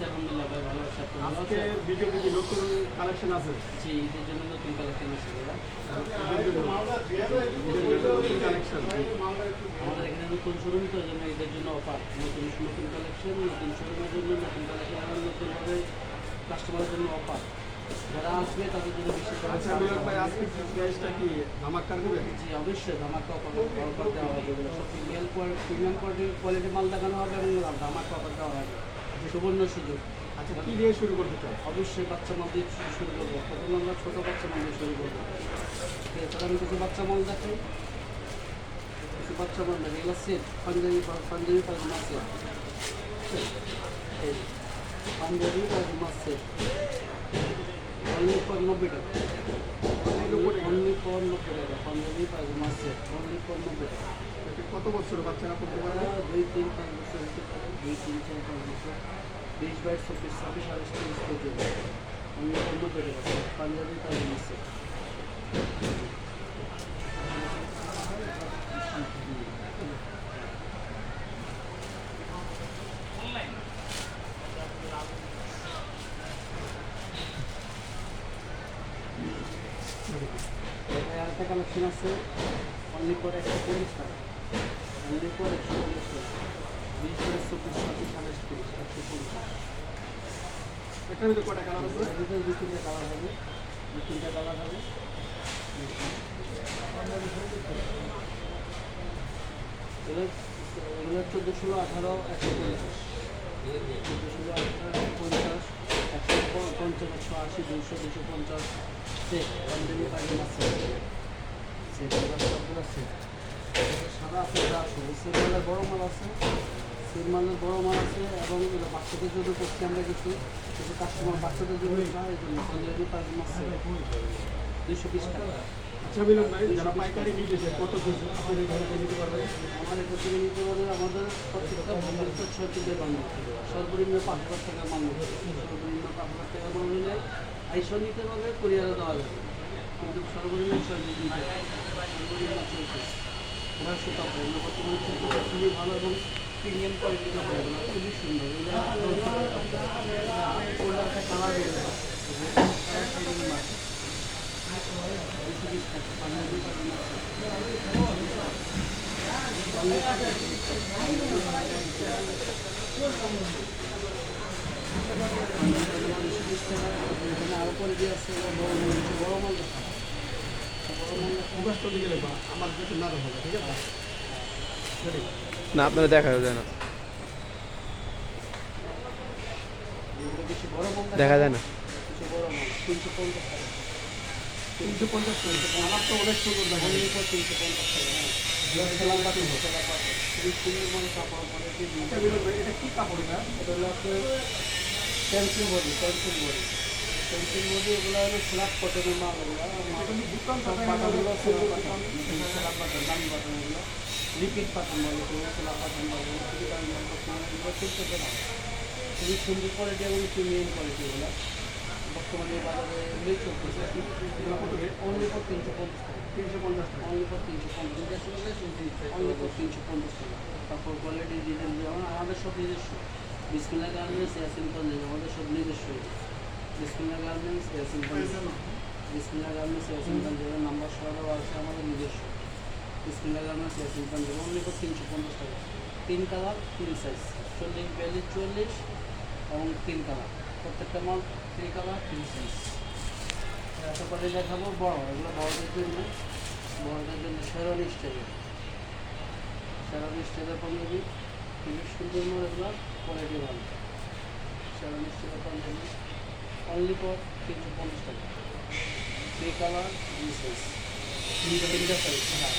আছি আলহামদুলিল্লাহ ভাই ভালো আছি আপনি ভালো আজকে আছেন কি নতুন কালেকশন আছে? জি ঈদের জন্য নতুন কালেকশন আছে আমাদের এখানে নতুন শোরুম তো জন্য ঈদের জন্য অফার নতুন নতুন কালেকশন নতুন শোরুমের জন্য নতুন কালেকশন এবং নতুনভাবে কাস্টমারের জন্য অফার যারা আসবে তাদের জন্য বিশেষ আচ্ছা মিলন ভাই আজকে প্রাইসটা কি ধামাক্কার দেবে জি অবশ্যই ধামাকা অফার দেওয়া হবে সব প্রিমিয়াম প্রিমিয়াম কোয়ালিটির কোয়ালিটি মাল দেখানো হবে এবং ধামাকা অফার দেওয়া হবে। সুবর্ণ সুযোগ। আচ্ছা কি দিয়ে শুরু করতে চাই অবশ্যই বাচ্চা মাল দিয়ে শুরু করব। প্রথমে আমরা ছোটো বাচ্চা মাল শুরু করব। তাহলে আমি কিছু বাচ্চা মাল দেখাই। কিছু বাচ্চা মাল দেখি এগুলো সেট, পাঞ্জাবি পাঞ্জাবি পাজামা সেট। পাঞ্জাবি পাজামা সেট। অনলি ফর নব্বই টাকা অনলি ফর নব্বই টাকা পাঞ্জাবি পাজামা সেট। অনলি ফর নব্বই টাকা কত বছর বাচ্চারা করতে পারবে তারা দুই তিন পাঁচ বছর পারে দুই তিন চার পাঁচ বছর। বিশ বাইশ চব্বিশ ছাব্বিশ আঠাশ তিরিশ পর্যন্ত অন্য অন্য পেটে গেছে পাঞ্জাবি তাদের নিচ্ছে আরেকটা কালেকশন আছে। অনলি পর একশো চল্লিশ টাকা এটার ভিতরে কটা কালার আছে দু তিনটা কালার হবে দু তিনটা কালার হবে। এগুলো চোদ্দ ষোলো আঠারো একশো পঞ্চাশ চোদ্দ পঞ্চাশ একশো পঞ্চাশ আশি দুশো দুশো পঞ্চাশ set panjabi set set set সাদা আছে মালের বড়ো মাল আছে সেট মালের বড়ো মাল আছে এবং বাচ্চাদের জন্য করছি আমরা কিছু। কিছু কাস্টমার বাচ্চাদের জন্য এই পাঞ্জাবি দুশো বিশ টাকা। আচ্ছা মিলন ভাই যারা পাইকারি নিতে চায় কত নিতে পারবে? আমাদের প্রতিদিন নিতে পারে আমাদের প্রত্যেকটা ছয় থেকে মাল সর্বনিম্ন পাঁচ হাজার টাকা মাল সর্বনিম্ন পাঁচ হাজার টাকা মাল নিলে আইসো নিতে পারবে দেওয়া যাবে। কিন্তু সর্বনিম্ন ছয় নিতে সর্বনিম্ন ছয় খুবই ভালো এবং প্রিমিয়াম কোয়ালিটির কাপড় খুবই সুন্দর একটা কালার বের দুশো বিশ টাকা পাঞ্জাবি পাঞ্জাবি এখানে আরও কোয়ালিটি আছে এগুলো বড় বড় মাল করতে গেলে আমার কাছে না হবে ঠিক আছে না আপনারা দেখা যায় না। দেখা যায় না। তিনশো পঞ্চাশ আমার তো অনেক সুন্দর দেখা তিনশো পঞ্চাশ pencil body pencil body pencil body এগুলো ফ্ল্যাট কটনের মাল এগুলো এটা কি বুকান সব কাপড় বাটনগুলো সেলা বাটন সেলা বাটন দামি এগুলো লিপিড বাটন বলে এগুলো সেলা বাটন বলে এগুলো চলতে পারে খুবই সুন্দর কোয়ালিটি এবং প্রিমিয়াম কোয়ালিটি এগুলো বর্তমানে বাজারে এমনি চলতেছে অনলি ফর তিনশো পঞ্চাশ টাকা তিনশো পঞ্চাশ টাকা অনলি ফর তিনশো পঞ্চাশ অনলি ফর তিনশো পঞ্চাশ টাকা তারপর কোয়ালিটি ডিটেল যেমন আমাদের সব নিজস্ব বিসমিল্লা গার্মেন্টস ইয়াসিন পঞ্জাব আমাদের সব নিজস্ব বিসমিল্লা গার্মেন্টস ইয়াসিন পঞ্জাব বিসমিল্লা গার্মেন্টস ইয়াসিন পঞ্জাবের নাম্বার দেওয়া আছে আমাদের নিজস্ব। Bismillah garments Yasin Punjab only for তিনশো পঞ্চাশ টাকা। তিন কালার, তিন সাইজ চল্লিশ, বিয়াল্লিশ চল্লিশ এবং তিন কালার। প্রত্যেকটা মাল তিন কালার, তিন সাইজ তারপরে দেখাবো, বড়। এগুলো বড়দের জন্য বড়দের জন্য শেরন স্টাইলের শেরন স্টাইলের পাঞ্জাবি। খুবই সুন্দর মাল এগুলো কোয়ালিটি ভালো। শেরন স্টাইলের পাঞ্জাবি। অনলি ফর তিনশো পঞ্চাশ টাকা। থ্রি কালার হ্যাঁ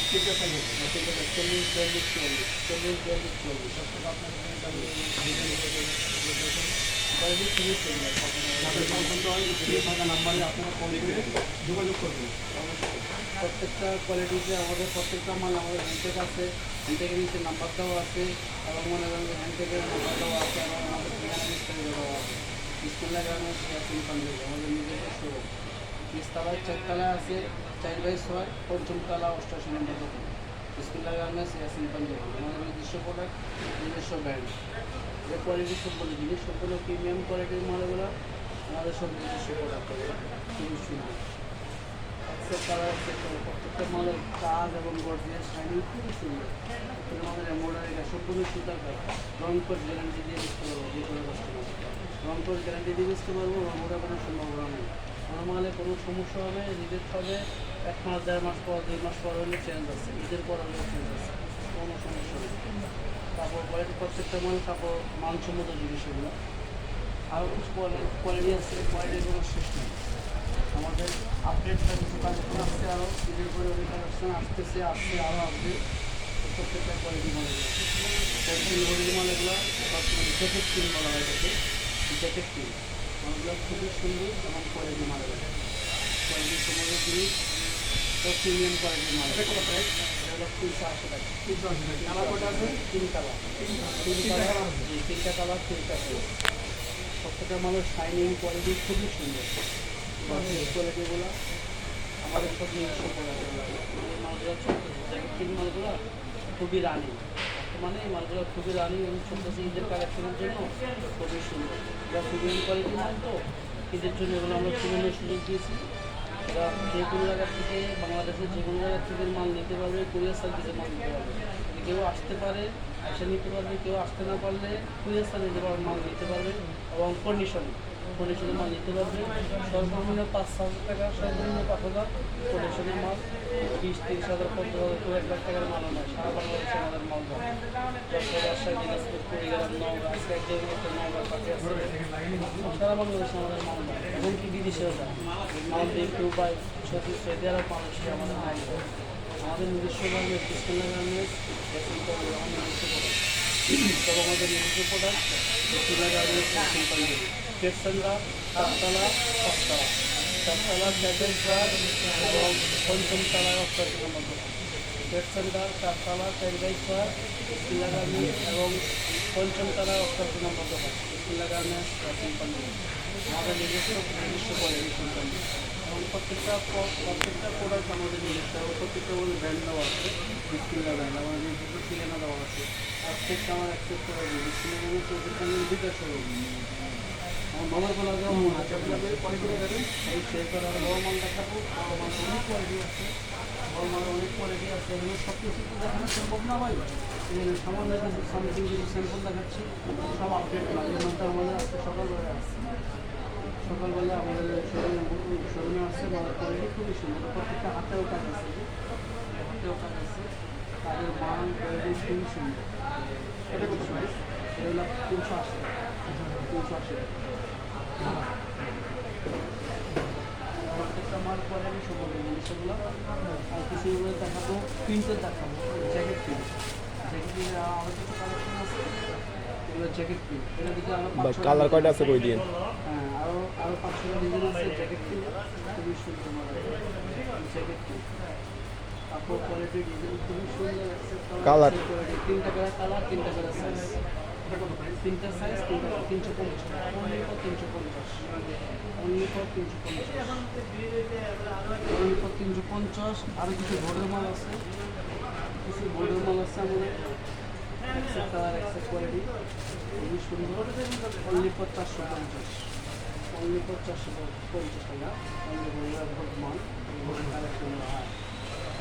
আপনার যোগাযোগ করবেন প্রত্যেকটা কোয়ালিটিতে আমাদের প্রত্যেকটা মাল আমাদের হ্যান্ড থেকে আছে। হ্যান্ড থেকে নিচে নাম্বার দেওয়া আছে। এবং মনে করেন হ্যান্ড থেকে নাম্বার দেওয়া আছে এবং আমাদের আছে। বিসমিল্লা গ্রামের সিয়াসিন আমাদের নিচতলায় চারতলায় আছে, চার বাই ছয় পঞ্চম তলা অষ্টাশি নম্বর দোকান। বিসমিল্লা গ্রামের সিয়াসিন পাঞ্জাবি। আমাদের নিজস্ব প্রোডাক্ট নিজস্ব ব্র্যান্ড। যে কোয়ালিটি সম্পূর্ণ জিনিস, সম্পূর্ণ প্রিমিয়াম কোয়ালিটির মালগুলো, আমাদের সব নিজস্ব প্রোডাক্ট খুবই সুন্দর। প্রত্যেকটা মালের এবং খুবই সুন্দর। গ্যারান্টি দিয়ে বুঝতে পারব, যে কোনো কাস্টমার রং গ্যারান্টি দিয়ে বুঝতে পারব রং ওটা কোনো সম্ভাবনা মালে কোনো সমস্যা হবে রিজেক্ট হবে, এক মাস, দেড় মাস পর, দুই মাস পর হলে চেঞ্জ আছে, ঈদের পর হলে চেঞ্জ আছে, কোনো সমস্যা নেই। তারপর কোয়ালিটি প্রত্যেকটা মাল কাপড় মানসম্মত জিনিস এগুলো। আরও কিছু কোয়ালিটি আছে কোয়ালিটির কোনো শেষ নেই। আমাদের আপডেট কিছু কালেকশন আসছে আরও ঈদের পরে ওই কালেকশন আসতেছে, আসছে আরও আসবে। প্রত্যেকটা কোয়ালিটি মাল কোয়ালিটি মাল এগুলো জ্যাকেট কিন বলা হয় জ্যাকেট কিন মালগুলো খুবই সুন্দর এবং কোয়ালিটি মাল কোয়ালিটি সমস্ত জিনিস তো প্রিমিয়াম মাল এটা এটা হলো তিনশো আশি টাকা। তিনশো আশি টাকা। কালার কটা আছে? তিন কালার তিন কালার তিনটা কালার তিনটা কালার মালের শাইনিং কোয়ালিটি খুবই সুন্দর। কোয়ালিটিগুলো আমাদের সব নিজস্ব প্রোডাক্ট এই মালগুলো জ্যাকেট মালগুলো খুবই রানিং এই মালগুলো খুবই রানিং এবং চলতেছে ঈদের কালেকশনের জন্য খুবই সুন্দর। এরা প্রিমিয়াম কোয়ালিটি মাল তো ঈদের জন্য এগুলো আমরা সুন্দর সুযোগ দিয়েছি। এরা যে কোনো জায়গা থেকে বাংলাদেশের যে কোনো জায়গা থেকে মাল নিতে পারবে কুরিয়ার সার্ভিসে মাল নিতে পারবে। কেউ আসতে পারে এসে নিতে পারবে, কেউ আসতে না পারলে কুরিয়ার সার্ভিসে মাল নিতে পারবে এবং কন্ডিশনে কন্ডিশনে মাল নিতে পারবে সর্বনিম্ন পাঁচ হাজার টাকা, সর্বনিম্ন পাঁচ হাজার কন্ডিশনের মাল। বিশ, তিরিশ হাজার পঞ্চাশ হাজার কেউ এক লাখ টাকার মাল নয় সারা বাংলাদেশে আমাদের মাল যশোর রাজশাহী, দিনাজপুর, কুড়িগ্রাম, নওগাঁ, আজকে যে একটা নওগাঁ পাখি আছে। সারা বাংলাদেশে আমাদের মাল যায় এমনকি বিদেশেও যায়। Maldives Dubai, Saudi Saudi Arab মানুষকে আমাদের মাল যায় আমাদের নিজস্ব গার্মেন্টস বিসমিল্লা গার্মেন্টস আমাদের নিজস্ব প্রোডাক্ট। আমাদের বিসমিল্লা গার্মেন্টস কোম্পানি পেটসান্ডা চারতলা পাঁচতলা চারতলা সেকেন্ড ফ্লোর এবং পঞ্চম তলায় অষ্টম নম্বর সেন্টার চারতলা চারিবাই ফ্লোর বিসমিল্লা গার্মেন্টস এবং পঞ্চম তলায় অষ্টম নম্বর দোকান বিসমিল্লা গার্মেন্টস কোম্পানি আমাদের নিজস্ব নিজস্ব কোয়ালিটি কোম্পানি এবং প্রত্যেকটা প্রত্যেকটা প্রোডাক্ট আমাদের নিজস্ব। এবং প্রত্যেকটা আমাদের ব্র্যান্ড দেওয়া আছে বিসমিল্লা ব্র্যান্ড আমাদের নিজস্ব ঠিকানা দেওয়া আছে। প্রত্যেকটা আমার অ্যাকসেপ্ট করা যায় চৌধুরী সঙ্গে বিকাশ সামান্য কিছু সামথিং কিছু স্যাম্পল দেখাচ্ছি সব আপডেট এর মধ্যে আমাদের আজকে সকালবেলা আসছে সকালবেলা আমাদের শোরুমে শোরুমে আসছে মালের কোয়ালিটি খুবই সুন্দর প্রত্যেকটা হাতেও কাজ আছে হাতেও কাজ আছে তাদের মান কোয়ালিটি খুবই সুন্দর এটা কত প্রাইস এটা হলো তিনশো আশি। তিনশো আশি। টাকা প্রত্যেকটা মাল পরে আমি সম্পর্কে জিনিসগুলো আর কিছু এগুলো দেখাবো প্রিন্টের দেখাবো জ্যাকেট প্রিন্ট জ্যাকেট প্রিন্ট কিছু কালেকশন আছে এগুলো জ্যাকেট প্রিন্ট এটা দিকে আরও কালার কয়টা আছে কই দিন হ্যাঁ আরও আরও পাঁচশো ডিজাইন আছে জ্যাকেট প্রিন্ট খুবই সুন্দর জ্যাকেট প্রিন্ট কাপড় কোয়ালিটি ডিজাইন খুবই সুন্দর Colour? তিনটা কালার কালার তিনটা কালার সাইজ তিনটা সাইজ তিনটা তিনশো পঞ্চাশ অনলি তিনশো পঞ্চাশ। অনলি তিনশো পঞ্চাশ। অনলি তিনশো পঞ্চাশ। আরও কিছু বোর্ডের মাল আছে। কিছু বোর্ডের মাল আছে আমাদের। খুবই সুন্দর। অনলি ফর চারশো পঞ্চাশ। অনলি চারশো পঞ্চাশ টাকা। অনলি মাল। হয়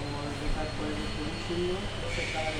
আমাদের কাজ কোয়ালিটি খুবই সুন্দর।